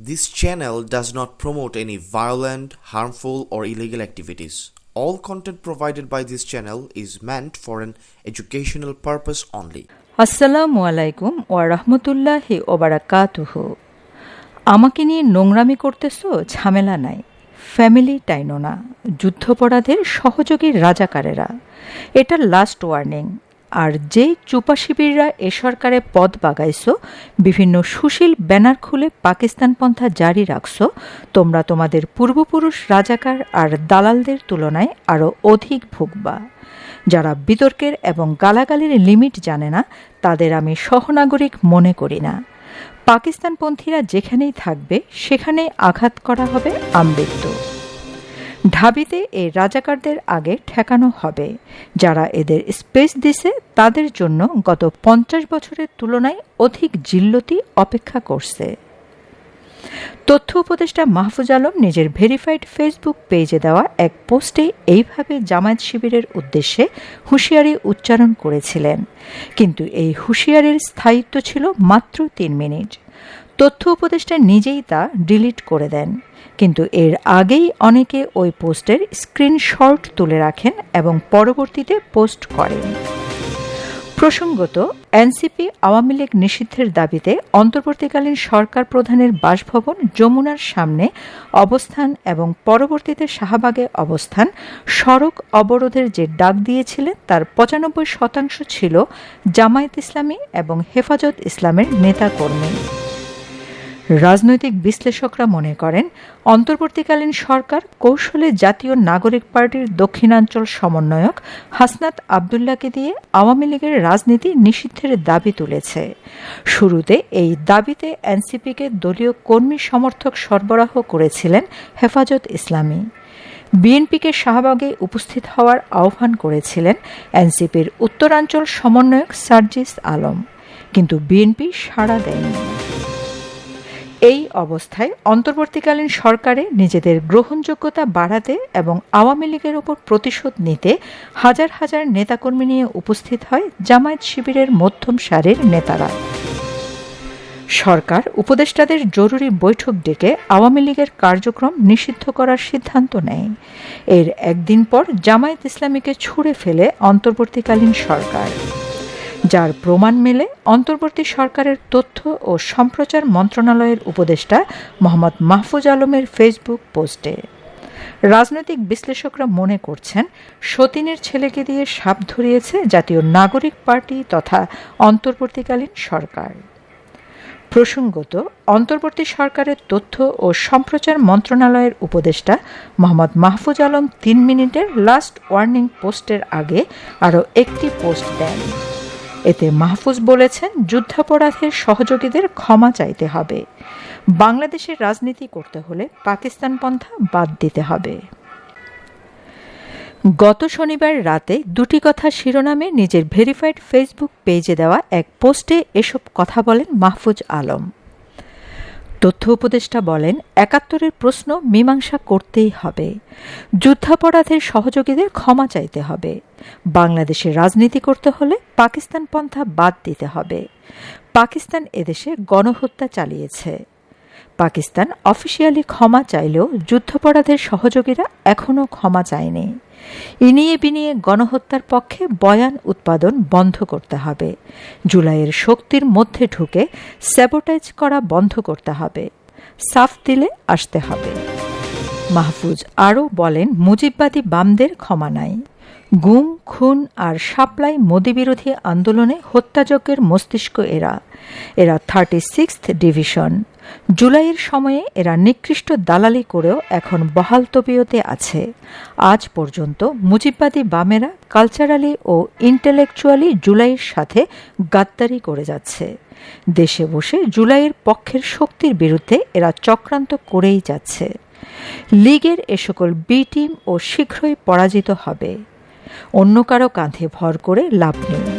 This channel does not promote any violent, harmful, or illegal activities. All content provided by this channel is meant for an educational purpose only. আসসালামু আলাইকুম ওয়া রাহমাতুল্লাহি ওবারাকাতুহ আমাকে নিয়ে নোংরামি করতেছো ঝামেলা নাই ফ্যামিলি টাইনো না যুদ্ধপরাধের সহযোগী রাজাকারেরা এটা লাস্ট ওয়ার্নিং আর যেই চুপা শিবিররা এ সরকারে পদ বাগাইছো, বিভিন্ন সুশীল ব্যানার খুলে পাকিস্তান পন্থা জারি রাখছো, তোমরা তোমাদের পূর্বপুরুষ রাজাকার আর দালালদের তুলনায় আরও অধিক ভুগবা। যারা বিতর্কের এবং গালাগালির লিমিট জানে না, তাদের আমি সহনাগরিক মনে করি না। পাকিস্তানপন্থীরা যেখানেই থাকবে, সেখানেই আঘাত করা হবে আমৃত্যু। ঢাবিতে এই রাজাকারদের আগে ঠেকানো হবে, যারা এদের স্পেস দিছে তাদের জন্য গত পঞ্চাশ বছরের তুলনায় অধিক জিল্লতি অপেক্ষা করছে। তথ্য উপদেষ্টা মাহফুজ আলম নিজের ভেরিফাইড ফেসবুক পেজে দেওয়া এক পোস্টে এইভাবে জামায়াত শিবিরের উদ্দেশ্যে হুঁশিয়ারি উচ্চারণ করেছিলেন। কিন্তু এই হুঁশিয়ারির স্থায়িত্ব ছিল মাত্র তিন মিনিট। তথ্য উপদেষ্টা নিজেই তা ডিলিট করে দেন। কিন্তু এর আগেই অনেকে ওই পোস্টের স্ক্রিনশট তুলে রাখেন এবং পরবর্তীতে পোস্ট করেন। প্রসঙ্গত, এনসিপি আওয়ামী লীগ নিষিদ্ধের দাবিতে অন্তর্বর্তীকালীন সরকার প্রধানের বাসভবন যমুনার সামনে অবস্থান এবং পরবর্তীতে শাহবাগে অবস্থান সড়ক অবরোধের যে ডাক দিয়েছিলেন তার পঁচানব্বই শতাংশ ছিল জামায়াত ইসলামী এবং হেফাজত ইসলামের নেতাকর্মী। রাজনৈতিক বিশ্লেষকরা মনে করেন, অন্তর্বর্তীকালীন সরকার কৌশলে জাতীয় নাগরিক পার্টির দক্ষিণাঞ্চল সমন্বয়ক হাসনাত আবদুল্লাকে দিয়ে আওয়ামী লীগের রাজনীতি নিষিদ্ধের দাবি তুলেছে। শুরুতে এই দাবিতে এনসিপিকে দলীয় কর্মী সমর্থক সরবরাহ করেছিলেন হেফাজত ইসলামী। বিএনপিকে শাহবাগে উপস্থিত হওয়ার আহ্বান করেছিলেন এনসিপির উত্তরাঞ্চল সমন্বয়ক সার্জিস আলম। কিন্তু বিএনপি সাড়া দেয়নি। এই অবস্থায় অন্তর্বর্তীকালীন সরকারে নিজেদের গ্রহণযোগ্যতা বাড়াতে এবং আওয়ামী লীগের ওপর প্রতিশোধ নিতে হাজার হাজার নেতাকর্মী নিয়ে উপস্থিত হয় জামায়াত শিবিরের মধ্যম সারির নেতারা। সরকার উপদেষ্টাদের জরুরি বৈঠক ডেকে আওয়ামী লীগের কার্যক্রম নিষিদ্ধ করার সিদ্ধান্ত নেয়। এর একদিন পর জামায়াত ইসলামীকে ছুড়ে ফেলে অন্তর্বর্তীকালীন সরকার। যার প্রমাণ মেলে অন্তর্বর্তী সরকারের তথ্য ও সম্প্রচার মন্ত্রণালয়ের উপদেষ্টা মোহাম্মদ মাহফুজ আলমের ফেসবুক পোস্টে। রাজনৈতিক বিশ্লেষকরা মনে করছেন, সতীনের ছেলেকে দিয়ে সাপ ধরিয়েছে জাতীয় নাগরিক পার্টি তথা অন্তর্বর্তীকালীন সরকার। প্রসঙ্গত, অন্তর্বর্তী সরকারের তথ্য ও সম্প্রচার মন্ত্রণালয়ের উপদেষ্টা মোহাম্মদ মাহফুজ আলম তিন মিনিটের লাস্ট ওয়ার্নিং পোস্টের আগে আরও একটি পোস্ট দেন। এতে মাহফুজ বলেছেন, যুদ্ধাপরাধের সহযোগীদের ক্ষমা চাইতে হবে। বাংলাদেশের রাজনীতি করতে হলে পাকিস্তান পন্থা বাদ দিতে হবে। গত শনিবার রাতে দুটি কথা শিরোনামে নিজের ভেরিফাইড ফেসবুক পেজে দেওয়া এক পোস্টে এসব কথা বলেন মাহফুজ আলম। তথ্য উপদেষ্টা বলেন, একাত্তরের প্রশ্ন মীমাংসা করতেই হবে। যুদ্ধাপরাধের সহযোগীদের ক্ষমা চাইতে হবে। বাংলাদেশে রাজনীতি করতে হলে পাকিস্তান পন্থা বাদ দিতে হবে। পাকিস্তান এদেশে গণহত্যা চালিয়েছে। পাকিস্তান অফিসিয়ালি ক্ষমা চাইলেও যুদ্ধাপরাধের সহযোগীরা এখনও ক্ষমা চায়নি। ইনিয়ে বিনিয়ে গণহত্যার পক্ষে বয়ান উৎপাদন বন্ধ করতে হবে। জুলাইয়ের শক্তির মধ্যে ঢুকে স্যাবোটাইজ করা বন্ধ করতে হবে। সাফ দিলে আসতে হবে। মাহফুজ আরও বলেন, মুজিববাদী বামদের ক্ষমা নাই। গুম, খুন আর সাপ্লাই মোদিবিরোধী আন্দোলনে হত্যাযজ্ঞের মস্তিষ্ক এরা। এরা থার্টি সিক্সথ ডিভিশন জুলাইয়ের সময়ে এরা নিকৃষ্ট দালালি করেও এখন বহাল তবিয়তে আছে। আজ পর্যন্ত মুজিববাদী বামেরা কালচারালি ও ইন্টেলেকচুয়ালি জুলাইয়ের সাথে গাদ্দারি করে যাচ্ছে। দেশে বসে জুলাইয়ের পক্ষের শক্তির বিরুদ্ধে এরা চক্রান্ত করেই যাচ্ছে। লীগের এ সকল বি টিম ও শীঘ্রই পরাজিত হবে। অন্য কারও কাঁধে ভর করে লাভ নেই।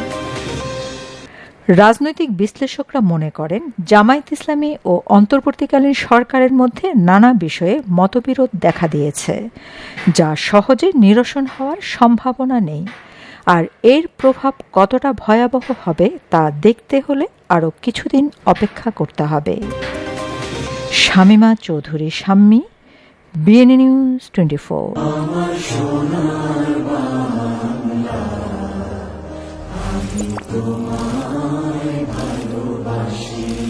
রাজনৈতিক বিশ্লেষকরা মনে করেন, জামায়াত ইসলামী ও অন্তর্বর্তীকালীন সরকারের মধ্যে নানা বিষয়ে মতবিরোধ দেখা দিয়েছে, যা সহজে নিরসন হওয়ার সম্ভাবনা নেই। আর এর প্রভাব কতটা ভয়াবহ হবে তা দেখতে হলে আরও কিছুদিন অপেক্ষা করতে হবে। Shamima Chowdhury, Shammi, BNA news twenty four. Shri